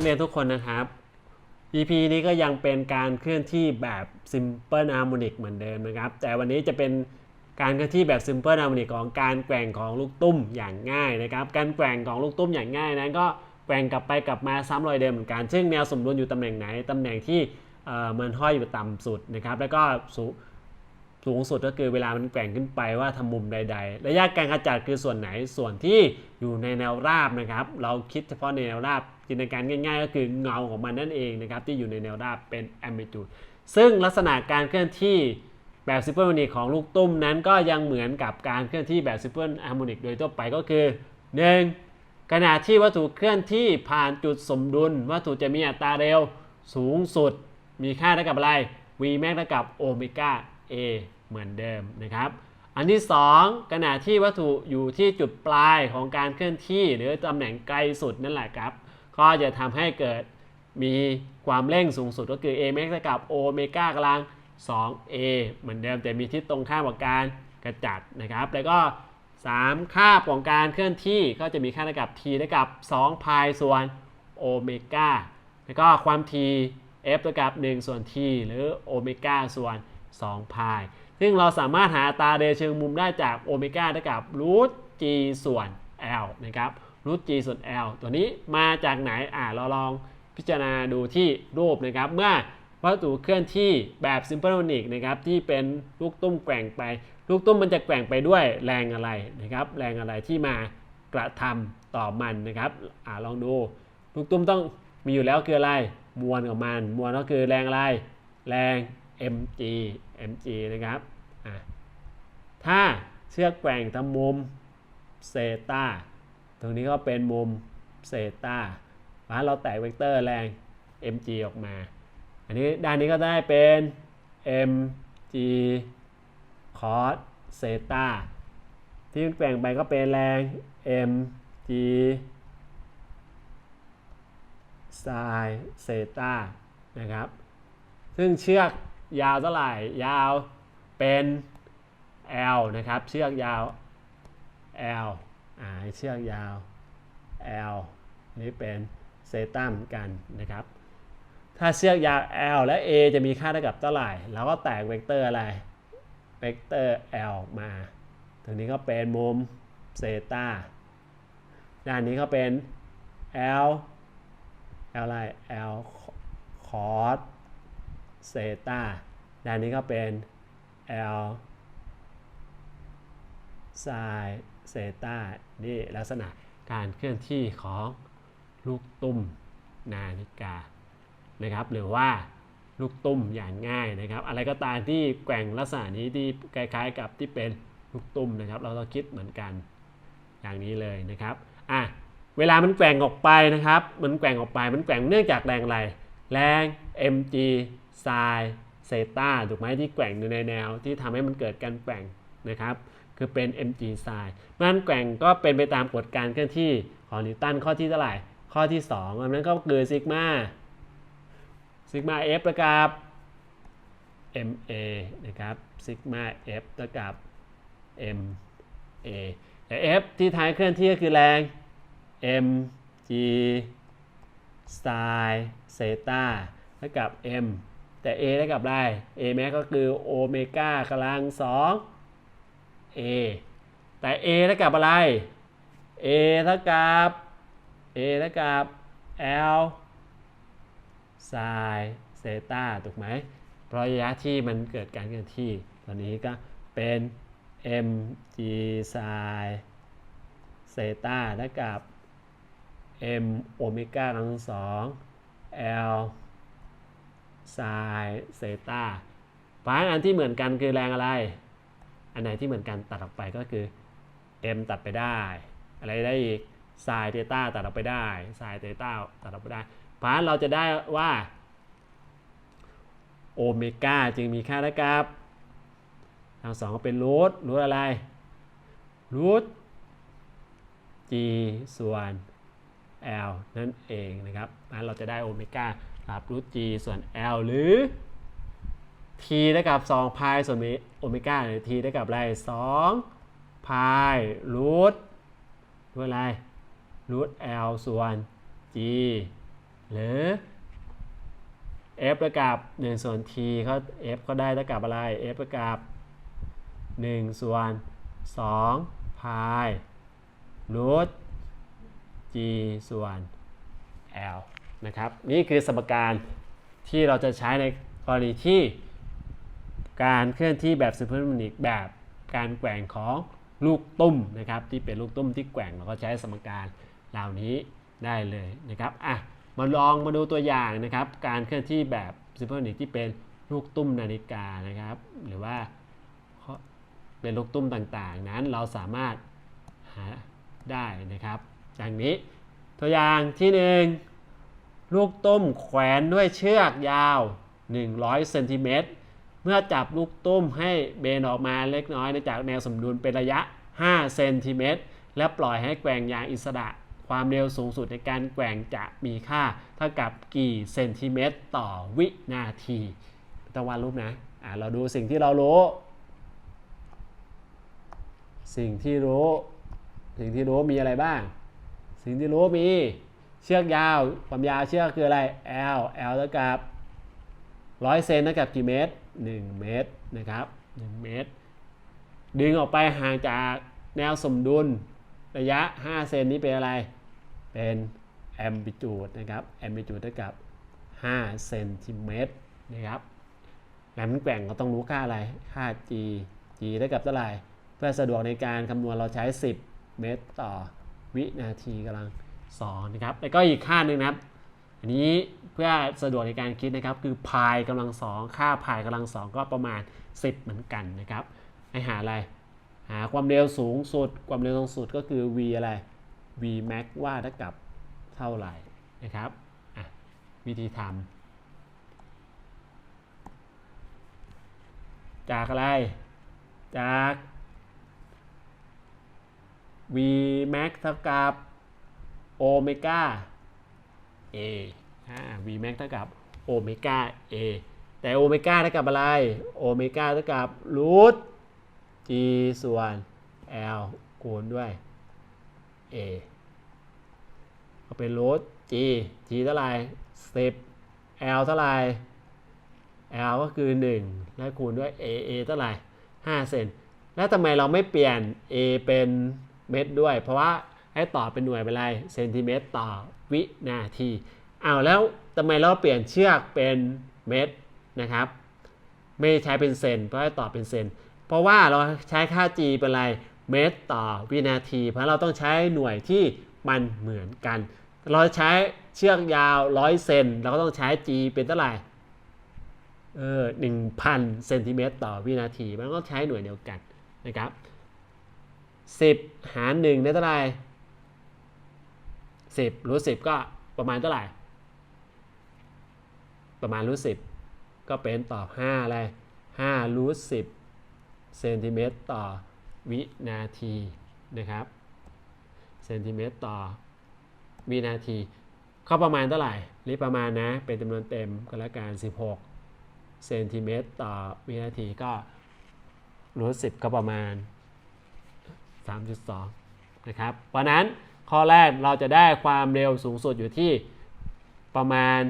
ักเรียนทุกคนนะครับ EP นี้ก็ยังเป็นการเคลื่อนที่แบบ Simple Harmonic เหมือนเดิมนะครับ แต่วันนี้จะเป็นการเคลื่อนที่แบบ Simple Harmonic ของการแกว่งของลูกตุ้มอย่างง่ายนะครับ การแกว่งของลูกตุ้มอย่างง่ายนั้นก็แกว่งกลับไปกลับมาซ้ำรอยเดิมเหมือนกัน ซึ่งแนวสมดุลอยู่ตำแหน่งไหน ตำแหน่งที่มันห้อยอยู่ต่ำสุดนะครับ แล้วก็สูง สูงสุดก็คือเวลามันแกว่งขึ้นไปว่าทำมุมใด ๆ ระยะการขจัดคือส่วนไหนส่วนที่อยู่ในแนวราบนะครับ เราคิดเฉพาะในแนวราบจินตนาการง่าย ๆ ก็คือเงาของมันนั่นเองนะครับที่อยู่ในแนวราบเป็น amplitude ซึ่งลักษณะการเคลื่อนที่แบบ simple harmonic ของลูกตุ้มนั้นก็ยังเหมือนกับการเคลื่อนที่แบบ simple harmonic โดยทั่วไปก็คือ 1. ขณะที่วัตถุเคลื่อนที่ผ่านจุดสมดุล วัตถุจะมีอัตราเร็วสูงสุด มีค่าเท่ากับอะไร v max เท่ากับโอเมก้า a เหมือนเดิมนะครับ อันที่ 2 ขณะที่วัตถุอยู่ที่จุดปลายของการเคลื่อนที่ หรือตำแหน่งไกลสุดนั่นแหละครับ ก็จะทำให้เกิดมีความเร่งสูงสุดก็คือ a max เท่ากับโอเมกากำลัง 2a เหมือนเดิมแต่มีทิศตรงข้ามกับการกระจัดนะครับ แล้วก็ 3ค่าบของการเคลื่อนที่ก็จะมีค่าเท่ากับ t เท่ากับ2พายส่วนโอเมก้าแล้วก็ความ t f เท่ากับ 1 ส่วน t หรือโอเมก้าส่วน2พาย ซึ่งเราสามารถหาตาเดชเชิงมุมได้จากโอเมก้าเท่ากับรูท g ส่วน l นะครับรูท g ส่วน l ตัวนี้มาจากไหนอ่าเราลองพิจารณาดูที่รูปนะครับ เมื่อวัตถุเคลื่อนที่แบบ simple harmonic นะครับที่เป็นลูกตุ้มแกว่งไป ลูกตุ้มมันจะแกว่งไปด้วยแรงอะไรนะครับ แรงอะไรที่มากระทำต่อมันนะครับอ่าลองดู ลูกตุ้มต้องมีอยู่แล้วคืออะไร มวลของมัน มวลก็คือแรงอะไร แรง mg mg นะครับ ถ้าเชือกแกว่งทำมุมเซตาตรงนี้ก็เป็นมุมเซตาบ้าเราแตกเวกเตอร์แรง mg ออกมา อันนี้ด้านนี้ก็ได้เป็น mg cos เซตาที่แกว่งไปก็เป็นแรง mg ไซเซตานะครับ ซึ่งเชือกยาวเท่าไหร่ ยาว เป็น L นะครับ เชือกยาว L อ่าเชือกยาว L นี่เป็นเซตาเหมือนกันนะครับ ถ้าเชือกยาว L และ A จะมีค่าเท่ากับเท่าไหร่เราก็แตกเวกเตอร์อะไร เวกเตอร์ L มาตรงนี้ก็เป็นมุมเซตาด้านนี้ก็เป็น L L อะไร L cos เซตาด้านนี้ก็เป็น L sin เซตานี่ลักษณะการเคลื่อนที่ของลูกตุ้มนาฬิกานะครับ หรือว่าลูกตุ้มอย่างง่ายนะครับ อะไรก็ตามที่แกว่งลักษณะนี้ที่คล้ายๆ กับที่เป็นลูกตุ้มนะครับ เราต้องคิดเหมือนกันอย่างนี้เลยนะครับอะเวลามันแกว่งออกไปนะครับ มันแกว่งออกไปมันแกว่งเนื่องจากแรงอะไรแรง mg sin เซตาถูกไหมที่แกว่งอยู่ในแนวที่ทำให้มันเกิดการแกว่งนะครับ คือเป็น mg sin มันแกว่งก็เป็นไปตามกฎการเคลื่อนที่ของนิวตันข้อที่เท่าไหร่ ข้อที่2อันนั้นก็คือซิกมาซิกมา f เท่ากับ ma นะครับซิกมา f เท่ากับ ma แต่ f ที่ท้ายเคลื่อนที่ก็คือแรง mg sin เซตาเท่ากับ m แต่ a เท่ากับอะไร a แม้ก็คือโอเมก้ากำลัง2 a แต่ a เท่ากับอะไร a เท่ากับ a เท่ากับ l sin เซต้าถูกไหม เพราะระยะที่มันเกิดการเคลื่อนที่ ตอนนี้ก็เป็น mg sin เซต้าเท่ากับ m โอเมก้ากำลังสอง l sin เซตาเพราะฉะนั้นอันที่เหมือนกันคือแรงอะไร อันไหนที่เหมือนกันตัดออกไปก็คือ m ตัดไปได้ อะไรได้อีก sin เทต้าตัดออกไปได้ sin เทต้าตัดออกไปได้ เพราะฉะนั้นเราจะได้ว่าโอเมก้าจึงมีค่าเท่ากับทั้งสองก็เป็นรูทรูทอะไรรูท g ส่วน l นั่นเองนะครับนั้นเราจะได้โอเมก้า กับรูท g ส่วน l หรือ t เท่ากับ2พายส่วนโอเมก้าหรือ t เท่ากับอะไร2พายรูทรูทอะไรรูท l ส่วน g หรือ f เท่ากับ1ส่วน t เขา f ก็ได้เท่ากับอะไร f เท่ากับ1ส่วน2พายรูท g ส่วน l นะครับนี่คือสมการที่เราจะใช้ในกรณีที่การเคลื่อนที่แบบซิมเพิลมนิกแบบการแกว่งของลูกตุ้มนะครับที่เป็นลูกตุ้มที่แกว่งเราก็ใช้สมการเหล่านี้ได้เลยนะครับอะมาลองมาดูตัวอย่างนะครับ การเคลื่อนที่แบบซิมเพิลมนิกที่เป็นลูกตุ้มนาฬิกานะครับ หรือว่าเป็นลูกตุ้มต่างๆ นั้นเราสามารถหาได้นะครับ อย่างนี้ตัวอย่างที่หนึ่ง ลูกตุ้มแขวนด้วยเชือกยาว 100เซนติเมตรเมื่อจับลูกตุ้มให้เบนออกมาเล็กน้อยจากแนวสมดุลเป็นระยะ 5 เซนติเมตร และปล่อยให้แกว่งอย่างอิสระ ความเร็วสูงสุดในการแกว่งจะมีค่าเท่ากับกี่เซนติเมตรต่อวินาทีต้องวาดรูปนะอ่าเราดูสิ่งที่เรารู้ สิ่งที่รู้ สิ่งที่รู้มีอะไรบ้าง สิ่งที่รู้มี เชือกยาวความยาวเชือกคืออะไร L L เท่ากับร้อยเซนเท่ากับกี่เมตร 1 เมตรนะครับ 1 เมตร ดึงออกไปห่างจากแนวสมดุลระยะ 5 เซนนี้เป็นอะไร เป็นแอม p l i t u d e นะครับแอม p l i t u d e เท่ากับ5เซนติเมตรนะครับแหลมแกว่งเราต้องรู้ค่าอะไร ค่า g g เท่ากับเท่าไหร่ เพื่อสะดวกในการคำนวณเราใช้ 10 เมตรต่อวินาทีกำลัง 2นะครับแล้วก็อีกค่าหนึ่งนะครับ อันนี้เพื่อสะดวกในการคิดนะครับ คือพายกำลังสองค่าพายกำลังสองก็ประมาณ 10 เหมือนกันนะครับให้หาอะไร หาความเร็วสูงสุด ความเร็วสูงสุดก็คือ v อะไร v max ว่าเท่ากับเท่าไหร่นะครับวิธีทำจากอะไร จาก v max เท่ากับ โอเมก้า a อ่า v max เท่ากับโอเมก้า a แต่โอเมก้าเท่ากับอะไร โอเมก้าเท่ากับรูท g ส่วน l คูณด้วย a ก็เป็นรูท g g เท่าไหร่10 l เท่าไหร่ l ก็คือ 1 แล้วคูณด้วย a a เท่าไหร่5เซน แล้วทำไมเราไม่เปลี่ยน a เป็นเมตรด้วย เพราะว่า ให้ต่อเป็นหน่วยเป็นไรเซนติเมตรต่อวินาทีเอาแล้วทำไมเราเปลี่ยนเชือกเป็นเมตรนะครับ ไม่ใช้เป็นเซนเพราะให้ต่อเป็นเซนเพราะว่าเราใช้ค่า g เป็นไรเมตรต่อวินาที เพราะเราต้องใช้หน่วยที่มันเหมือนกัน เราใช้เชือกยาว 100 เซนเราก็ต้องใช้ g เป็นเท่าไหร่เออหนึ่งพันเซนติเมตรต่อวินาที มันก็ใช้หน่วยเดียวกันนะครับ 10 หาร 1 ได้เท่าไหร่ 10รูท10ก็ประมาณเท่าไหร่ ประมาณรูท10ก็เป็นตอบ5อะไร5รูท10เซนติเมตรต่อวินาทีนะครับเซนติเมตรต่อวินาทีก็ประมาณเท่าไหร่นี่ประมาณนะ เป็นจำนวนเต็มก็แล้วกัน16เซนติเมตรต่อวินาทีก็รูท10ก็ประมาณ 3.2 นะครับเพราะนั้น ข้อแรกเราจะได้ความเร็วสูงสุดอยู่ที่ประมาณ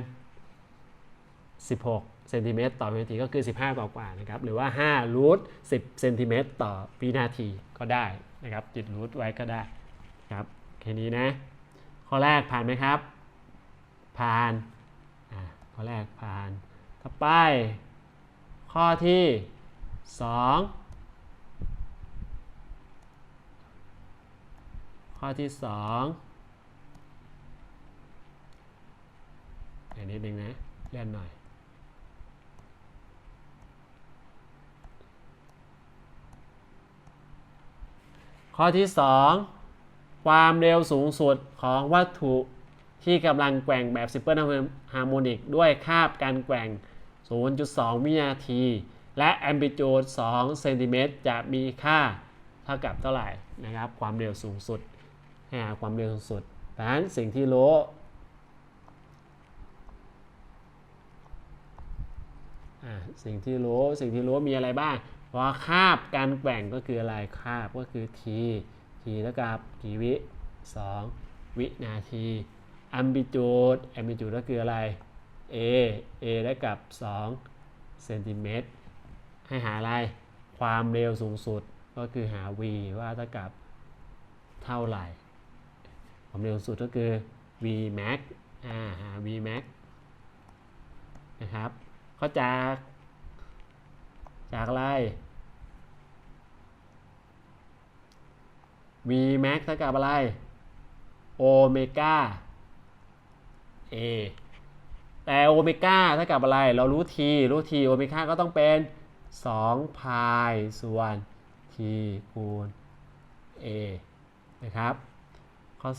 16 เซนติเมตรต่อวินาทีก็คือ 15 กว่ากว่านะครับ หรือว่า5รูท10 เซนติเมตรต่อวินาทีก็ได้นะครับจิตรูทไว้ก็ได้ครับแค่นี้นะ ข้อแรกผ่านไหมครับ ผ่านข้อแรกผ่าน ต่อไป ข้อที่ 2 ข้อที่2อันนี้นึงนะเลื่อนหน่อย ข้อที่2ความเร็วสูงสุดของวัตถุที่กำลังแกว่งแบบซิปเปิลฮาร์โมนิกด้วยคาบการแกว่ง 0.2 วินาที และแอมพลิจูด 2 เซนติเมตรจะมีค่าเท่ากับเท่าไหร่นะครับ ความเร็วสูงสุด ให้หาความเร็วสูงสุดดังนั้นสิ่งที่รู้สิ่งที่รู้สิ่งที่รู้มีอะไรบ้างเพราคาบการแกว่งก็คืออะไรคาบก็คือ t t เท่ากับกี่วิ 2 วินาที amplitude amplitude ก็คืออะไร a a ได้กับ2เซนติเมตรให้หาอะไร ความเร็วสูงสุดก็คือหา v ว่าเท่ากับเท่าไหร่ ความเร็วสุดก็คือ v max อ่า v max นะครับก็จาก จากอะไร v max เท่ากับอะไรโอเมก้า a แต่โอเมก้าเท่ากับอะไร เรารู้ t รู้ t โอเมก้าก็ต้องเป็น2พายส่วน t คูณ a นะครับ ข้อ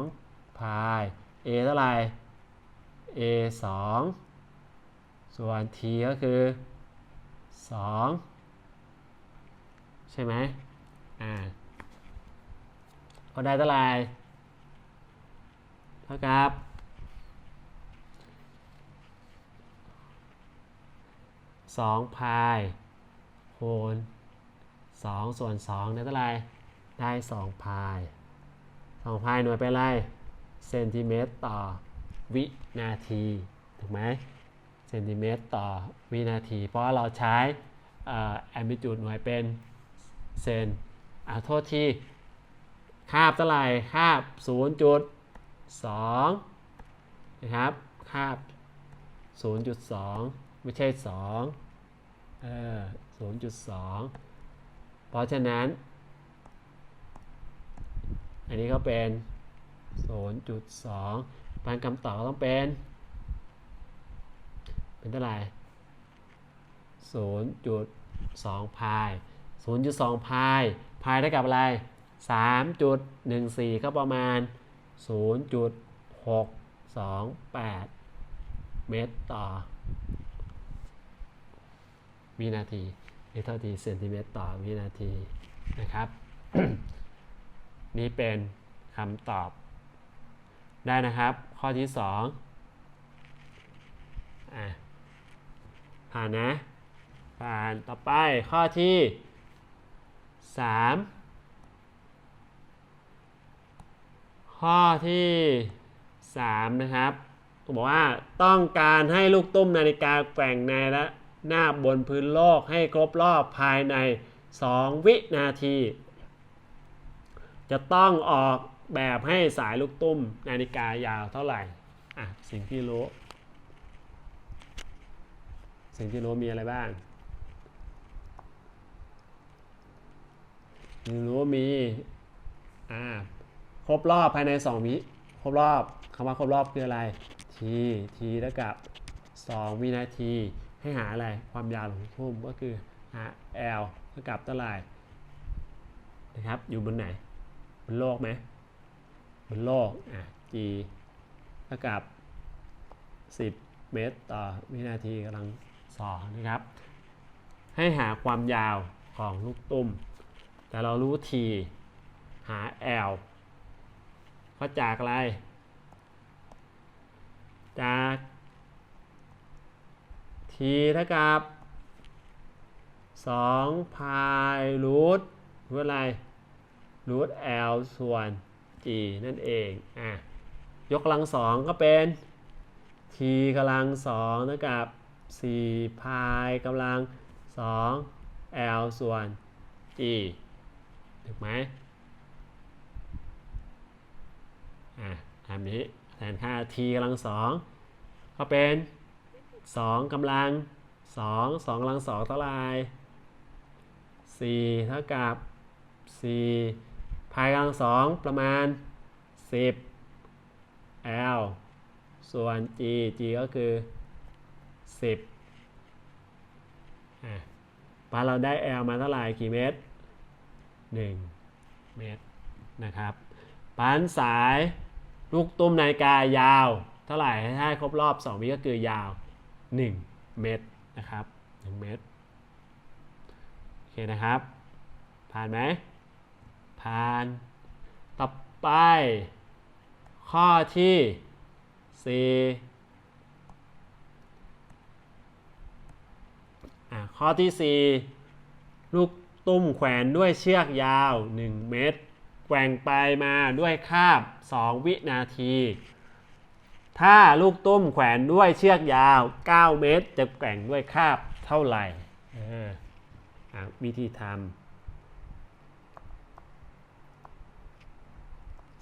2พาย a เท่าไหร่ a 2ส่วน t ก็คือ 2 ใช่ไหมอ่าก็ได้เท่าไหร่เท่ากับ 2 พายคูณ2ส่วน2ได้เท่าไหร่ได้ 2 พาย 2พายหน่วยเป็นอะไรเซนติเมตรต่อวินาทีถูกไหมเซนติเมตรต่อวินาที เพราะเราใช้แอม p ิจูดหน่วยเป็นเซนอ่าโทษที่คาบเท่าไหร่คาบ0.2นะครับคาบ 0.2 ไม่ใช่2เออ0.2 เพราะฉะนั้น อันนี้ก็เป็น 0.2พันคำตอบก็ต้องเป็น เป็นเท่าไหร่0.2พาย0.2พายพายเท่ากับอะไร 3.14 ก็ประมาณ 0.628 เมตรต่อวินาทีหรือเท่าทีเซนติเมตรต่อวินาทีนะครับ นี่เป็นคำตอบ ได้นะครับ ข้อที่2อะผ่านนะผ่านต่อไปข้อที่ 3 ข้อที่ 3 นะครับบอกว่าต้องการให้ลูกตุ้มนาฬิกาแกว่งในและหน้าบนพื้นโลกให้ครบรอบภายใน 2 วินาที จะต้องออกแบบให้สายลูกตุ้มนาฬิกายาวเท่าไหร่อะสิ่งที่รู้ สิ่งที่รู้มีอะไรบ้างสิ่งรู้มีอ่าครบรอบภายใน2วิครบรอบคำว่าครบรอบคืออะไร t t เท่ากับ2วินาทีให้หาอะไรความยาวของทุ่มก็คือหา l เท่ากับเท่าไหร่นะครับอยู่บนไหน บนโลกไหมบนโลกอะ g เท่ากับ 10 เมตรต่อวินาทีกำลังสองนะครับ ให้หาความยาวของลูกตุ้ม แต่เรารู้ t หา l ก็จากอะไร จาก t เท่ากับ2พายรูทรูทอะไร รูท l ส่วน g นั่นเองอะยกกำลังสองก็เป็น t กำลังสองเท่ากับ4พายกำลัง2 l ส่วน g ถูกไหมอะอันนี้แทนค่า t กำลังสองก็เป็น2กำลัง2 2กำลัง2เท่าไหร่4เท่ากับ4 พายกำลัง2ประมาณ 10 l ส่วน g g ก็คือ 10อะปาเราได้ l มาเท่าไหร่กี่เมตร 1 เมตรนะครับปานสายลูกตุ้มนาฬิกายาว เท่าไหร่ถ้าครบรอบ 2 วิก็คือยาว 1 เมตรนะครับ 1 เมตร โอเคนะครับ ผ่านไหม ผ่าน ต่อไป ข้อที่4อ่ข้อที่4ลูกตุ้มแขวนด้วยเชือกยาว 1 เมตรแกว่งไปมาด้วยคาบ 2 วินาที ถ้าลูกตุ้มแขวนด้วยเชือกยาว 9 เมตร จะแกว่งด้วยคาบเท่าไหร่ออวิธีทำ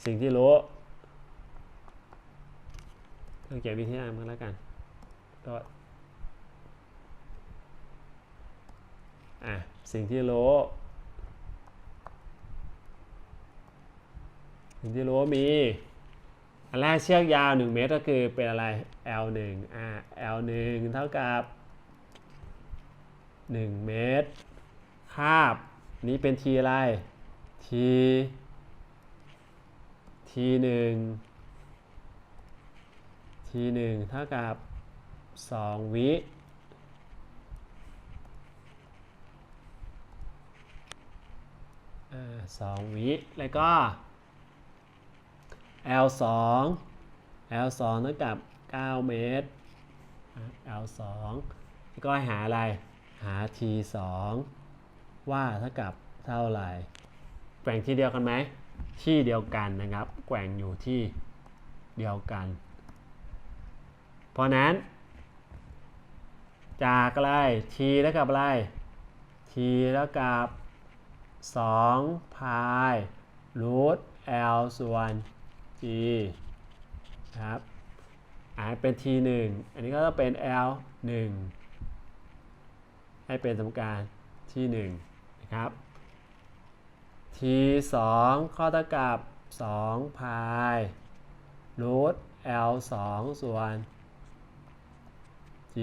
สิ่งที่รู้ต้องเขียนวิธีทำกันแล้วกันก็อะสิ่งที่รู้สิ่งที่รู้มีอันแรกเชือกยาว 1 เมตรก็คือเป็นอะไร L 1 อ่า L 1 เท่ากับ 1 เมตร คาบ นี้เป็น T อะไร ที T T 1 T 1เท่ากับ 2 วิสองวิ แล้วก็ L 2 L 2เท่ากับ 9 เมตร L 2แล้วก็หาอะไร หา T 2ว่าเท่ากับเท่าไหร่แกว่งที่เดียวกันไหม ที่เดียวกันนะครับ แกว่งอยู่ที่เดียวกัน เพราะนั้น จากอะไร T เท่ากับอะไร T เท่ากับ2พายรูท L ส่วน G นะครับอ่าเป็น T 1อันนี้ก็ต้องเป็น L 1ให้เป็นสมการที่1นะครับ T 2ข้อเท่ากับ 2 พายรูท L 2ส่วน G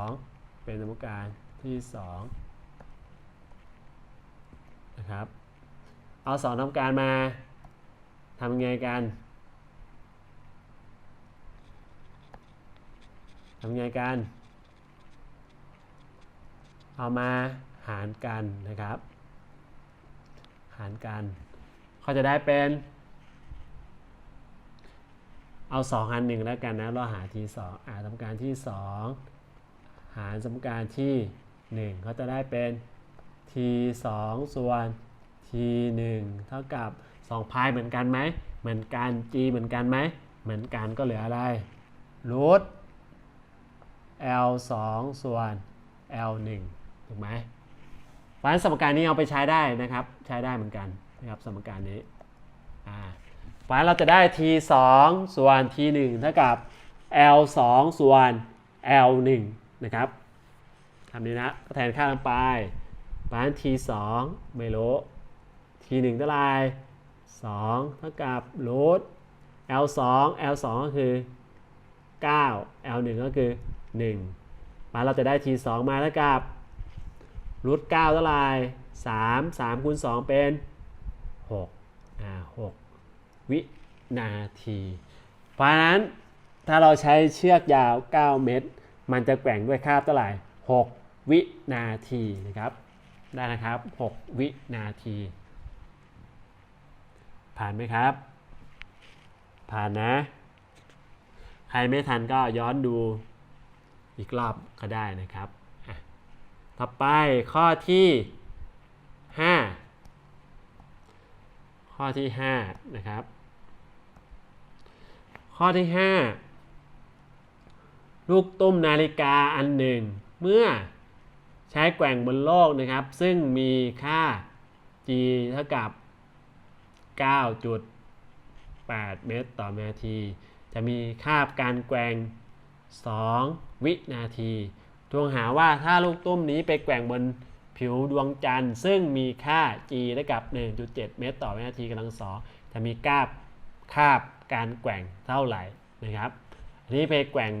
2เป็นสมการที่2นะครับ เอาสองทำการมาทำไงกันทำไงกัน เอามาหารกันนะครับ หารกันเขาจะได้เป็น เอา 2 หาร 1 แล้วกันนะ เราหาที่2อ่าสมการที่ 2 หารสมการที่ 1 เขาจะได้เป็น t 2ส่วน t 1เท่ากับ2พายเหมือนกันไหม เหมือนกัน g เหมือนกันไหม เหมือนกันก็เหลืออะไรรูท l 2ส่วน l 1ถูกไหม ราะฉะนั้นสมการนี้เอาไปใช้ได้นะครับ ใช้ได้เหมือนกันนะครับสมการนี้อ่าเพราะฉะนั้นเราจะได้ t 2ส่วน t 1เท่ากับ l 2ส่วน l 1นะครับทำนี้นะก็แทนค่าลงไปเพราะฉะนั้น t 2ไม่รู้ t 1เท่าไหร่2เท่ากับรูท l 2 l 2ก็คือ 9 l 1ก็คือ 1 มาเราจะได้ t 2มาเท่ากับ รูท9เท่าไหร่3 3คูณ2เป็น6อ่า6วินาที เพราะนั้นถ้าเราใช้เชือกยาว 9 เมตร มันจะแกว่งด้วยคาบเท่าไหร่ 6 วินาทีนะครับ ได้นะครับ 6 วินาที ผ่านไหมครับ ผ่านนะ ใครไม่ทันก็ย้อนดูอีกรอบก็ได้นะครับ ต่อไปข้อที่5ข้อที่5นะครับ ข้อที่5ลูกตุ้มนาฬิกาอันหนึ่ง เมื่อใช้แกว่งบนโลกนะครับ ซึ่งมีค่า g เท่ากับ 9.8 เมตรต่อนาที จะมีค่าการแกว่ง 2 วินาที ทวงหาว่าถ้าลูกตุ้มนี้ไปแกว่งบนผิวดวงจันทร์ ซึ่งมีค่า g เท่ากับ 1.7 เมตรต่อวินาทีกำลังสองจะมีกราฟคาบการแกว่งเท่าไหร่นะครับอันนี้ไปแกว่ง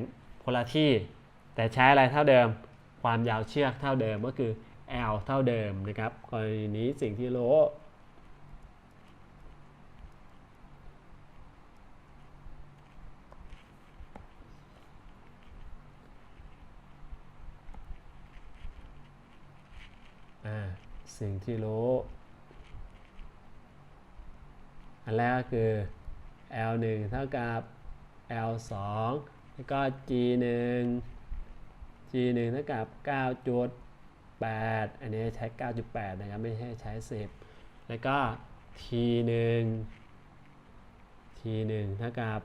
คนละที่ แต่ใช้อะไรเท่าเดิม ความยาวเชือกเท่าเดิมก็คือ L เท่าเดิมนะครับกรณีนี้สิ่งที่รู้า สิ่งที่รู้ อันแรกก็คือ L 1 เท่ากับ L 2 แล้วก็ G 1 G 1 เท่ากับ 9.8 อันนี้ใช้ 9.8 นะครับ ไม่ใช่ใช้ 10 แล้วก็ T 1 T 1 เท่ากับ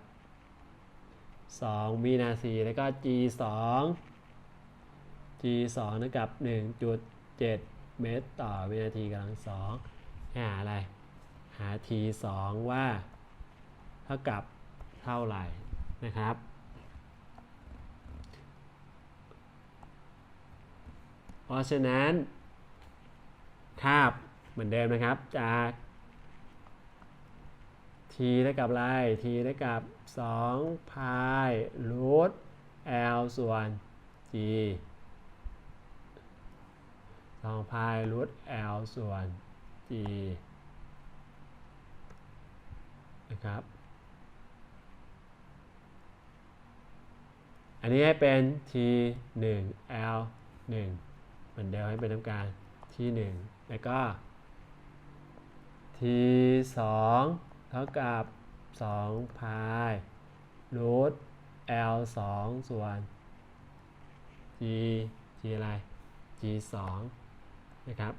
2 วินาที แล้วก็ g 2 g 2 เท่ากับ 1.7 เมตรต่อวินาทีกำลังสองหาอะไร หา t 2ว่า เท่ากับเท่าไหร่นะครับ เพราะฉะนั้นคาบเหมือนเดิมนะครับ จาก t เท่ากับอะไร t เท่ากับ2 pi root l ส่วน g 2 pi root l ส่วน g นะครับ อันนี้ให้เป็น t 1 l 1เหมือนเดิมให้เป็นทำการ t 1แล้วก็ t 2เท่ากับ2 pi root l 2ส่วน g g อะไร g 2 นะครับ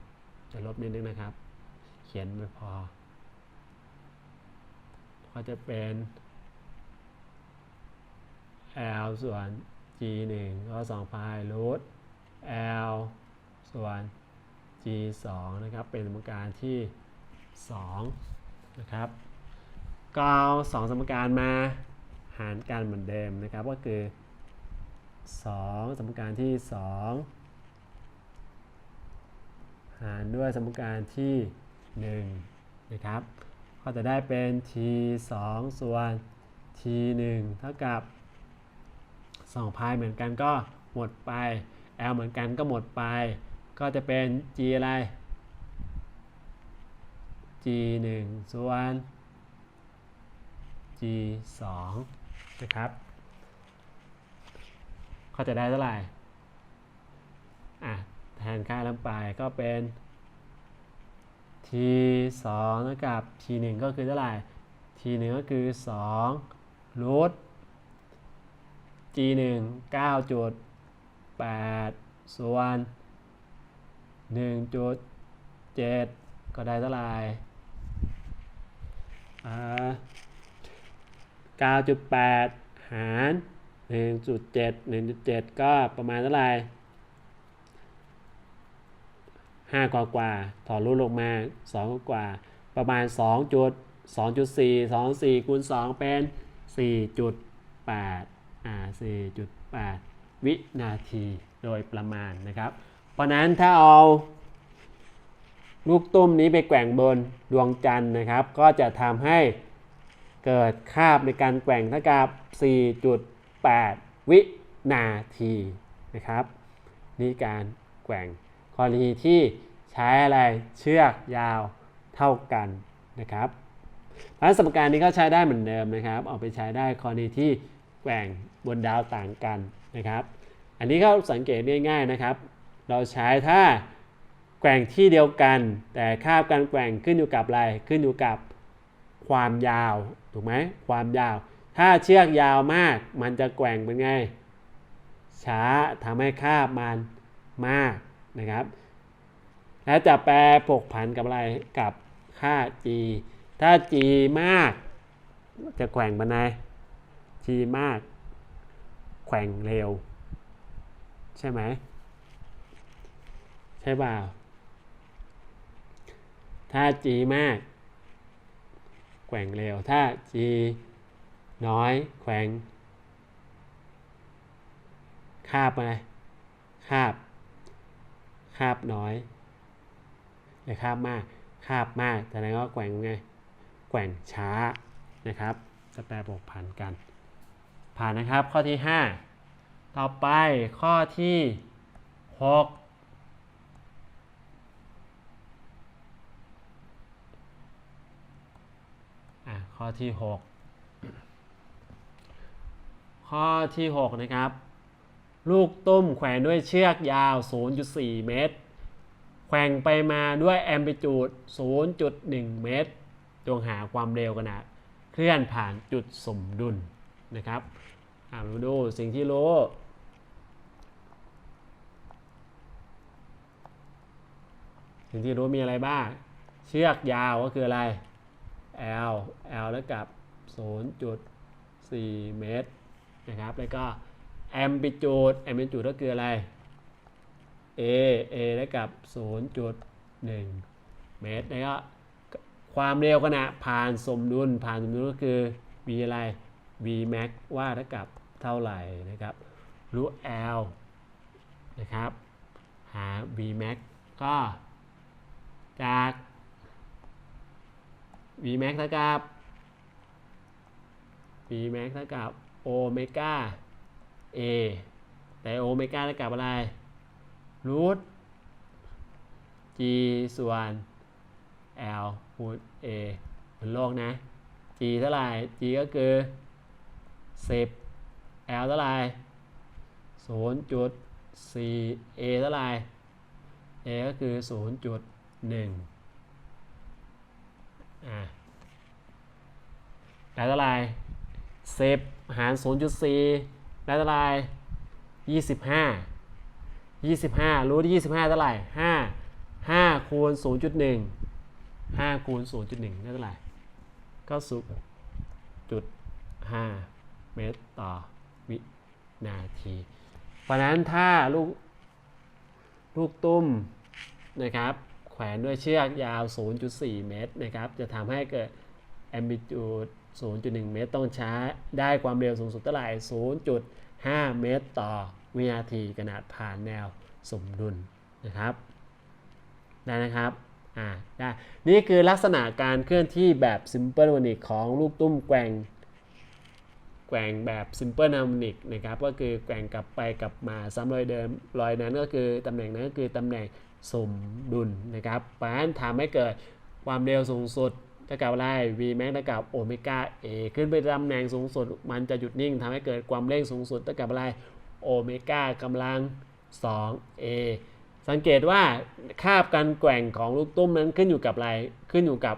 จะลบนิดนึงนะครับ เขียนไม่พอ ก็จะเป็น l ส่วน g 1ก็2 pi root l ส่วน g 2นะครับ เป็นสมการที่ 2 นะครับก็เอาสองสมการมาหารกันเหมือนเดิมนะครับ ก็คือ 2 สมการที่ 2 หารด้วยสมการที่1นะครับก็จะได้เป็น t 2ส่วน t 1เท่ากับ2พายเหมือนกันก็หมดไป l เหมือนกันก็หมดไป ก็จะเป็น g อะไร g 1ส่วน g 2นะครับก็จะได้เท่าไหร่อะ แทนค่าลงไปก็เป็น t 2เท่ากับ t 1ก็คือเท่าไหร่ t 1ก็คือ2 root g 1 9.8ส่วน1.7ก็ได้เท่าไหร่9.8 หาร 1.7 1.7 ก็ประมาณเท่าไหร่ 5 กว่ากว่าถอนรูทลงมา2กว่ากว่า ประมาณ 2 จุด 2.4 2 4คูณ2เป็น 4.8อ่า4.8 วินาทีโดยประมาณนะครับ เพราะนั้นถ้าเอาลูกตุ้มนี้ไปแกว่งบนดวงจันทร์นะครับ ก็จะทำให้เกิดคาบในการแกว่งเท่ากับ 4.8 วินาทีนะครับ นี่การแกว่ง กรณีที่ใช้อะไรเชือกยาวเท่ากันนะครับพราะสมการนี้ก็ใช้ได้เหมือนเดิมนะครับเอาไปใช้ได้กรณีที่แกว่งบนดาวต่างกันนะครับ อันนี้ก็สังเกตง่ายๆนะครับ เราใช้ถ้าแกว่งที่เดียวกัน แต่ค่าบการแกว่งขึ้นอยู่กับอะไรขึ้นอยู่กับความยาวถูกไหมความยาว ถ้าเชือกยาวมากมันจะแกว่งเป็นไง ช้าทำให้ค่าบมันมาก นะครับ แล้วจะแปรผกผันกับอะไรกับค่า g ถ้า g มาก จะแกว่งบันได g มาก แกว่งเร็ว ใช่ไหมใช่เปล่าถ้า g มาก แกว่งเร็ว ถ้า g น้อย แกว่งคาบไรคาบ คาบน้อยหรือคาบมากคาบมากแต่นั้นก็แกว่งไงแกว่งช้านะครับจะแปรบวกผันกัน ผ่านนะครับข้อที่ 5 ต่อไปข้อที่6อะข้อที่ 6 ข้อที่ 6 นะครับ ลูกตุ้มแขวนด้วยเชือกยาว 0.4 เมตร แขว่งไปมาด้วยแอมพลิจูด 0.1 เมตร จงหาความเร็วขณะเคลื่อนผ่านจุดสมดุลนะครับอามาดูสิ่งที่รู้สิ่งที่รู้มีอะไรบ้าง เชือกยาวก็คืออะไร L L แล้วกับ 0.4 เมตรนะครับ แล้วก็ amplitude amplitude ก็คืออะไร a a ได้กับ 0.1 เมตรแล้วก็ความเร็วขณะผ่านสมดุลผ่านสมดุลก็คือ v อะไร v max ว่าเท่ากับเท่าไหร่นะครับรู้ l นะครับหา v max ก็จาก v max เท่ากับ v max เท่ากับโอเมก้า a แต่โอเมก้าเท่ากับอะไรรูท g ส่วน l คูณ a บนโลกนะ g เท่าไหร่ g ก็คือ 10 l เท่าไหร่0.4 a เท่าไหร่ a ก็คือ 0.1อะได้เท่าไหร่10 หาร 0.4 แล้วเท่าไหร่ยี่สิบห้ายี่สิบห้ารูทยี่สิบห้าเท่าไหร่ห้าห้าคูณศูนย์จุดหนึ่งห้าคูณศูนย์จุดหนึ่งได้เท่าไหร่ก็ศูนย์จุดห้าเมตรต่อวินาที เพราะนั้นถ้าลูกลูกตุ้มนะครับแขวนด้วยเชือกยาว 0.4 เมตรนะครับ จะทำให้เกิด ambitude 0.1 เมตรต้องใช้ได้ความเร็วสูงสุดเท่าไหร่ 0.5 เมตรต่อวินาทีขนาดผ่านแนวสมดุลนะครับได้นะครับอ่าได้นี่คือลักษณะการเคลื่อนที่แบบ simple harmonic ของลูกตุ้มแกว่งแกว่งแบบ simple harmonic นะครับก็คือแกว่งกลับไปกลับมาซ้ำรอยเดิมรอยนั้นก็คือตำแหน่งนั้นก็คือตำแหน่งสมดุลนะครับเพราะฉะนั้นทำให้เกิดความเร็วสูงสุด เท่ากับอะไร v max เท่ากับโอเมก้า a ขึ้นไปตำแหน่งสูงสุด มันจะหยุดนิ่งทำให้เกิดความเร่งสูงสุดเท่ากับอะไรโอเมก้ากำลัง 2a สังเกตว่าคาบการแกว่งของลูกตุ้มนั้นขึ้นอยู่กับอะไร ขึ้นอยู่กับ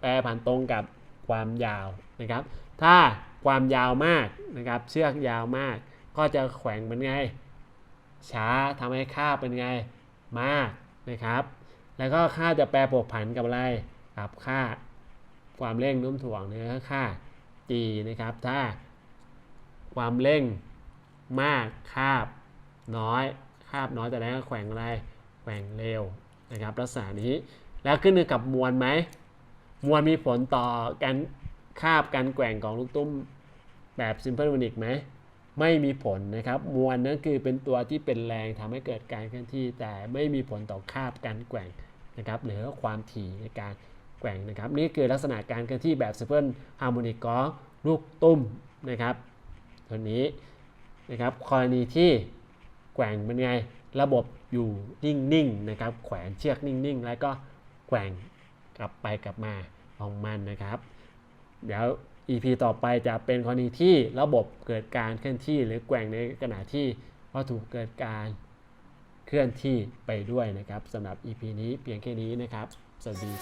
แปรผันตรงกับความยาวนะครับ ถ้าความยาวมากนะครับ เชือกยาวมาก ก็จะแขว่งเป็นไง ช้าทำให้ค่าเป็นไงมากนะครับ แล้วก็ค่าจะแปรผกผันกับอะไร กับค่า ความเร่งโน้มถ่วงเนี่ยค่า g นะครับ ถ้าความเร่งมากคาบน้อยคาบน้อยแต่แล้วก็แขว่งอะไรแขว่งเร็วนะครับลักษณะนี้แล้วขึ้นอยู่กับมวลไหมมวลมีผลต่อการคาบการแกว่งของลูกตุ้มแบบ simple harmonic ไหมไม่มีผลนะครับ มวลนั้นคือเป็นตัวที่เป็นแรงทำให้เกิดการเคลื่อนที่ แต่ไม่มีผลต่อคาบการแกว่งนะครับหรือความถี่ในการ แกว่งนะครับ นี่คือลักษณะการเคลื่อนที่แบบ simple harmonic ของลูกตุ้มนะครับตัวนี้นะครับกรณีที่แกว่งเป็นไงระบบอยู่นิ่งๆนะครับแขวนเชือกนิ่งๆ แล้วก็แกว่งกลับไปกลับมาของมันนะครับ เดี๋ยว EP ต่อไปจะเป็นกรณีที่ระบบเกิดการเคลื่อนที่ หรือแกว่งในขณะที่วัตถุเกิดการเคลื่อนที่ไปด้วยนะครับสำหรับ EP นี้เพียงแค่นี้นะครับ sabia?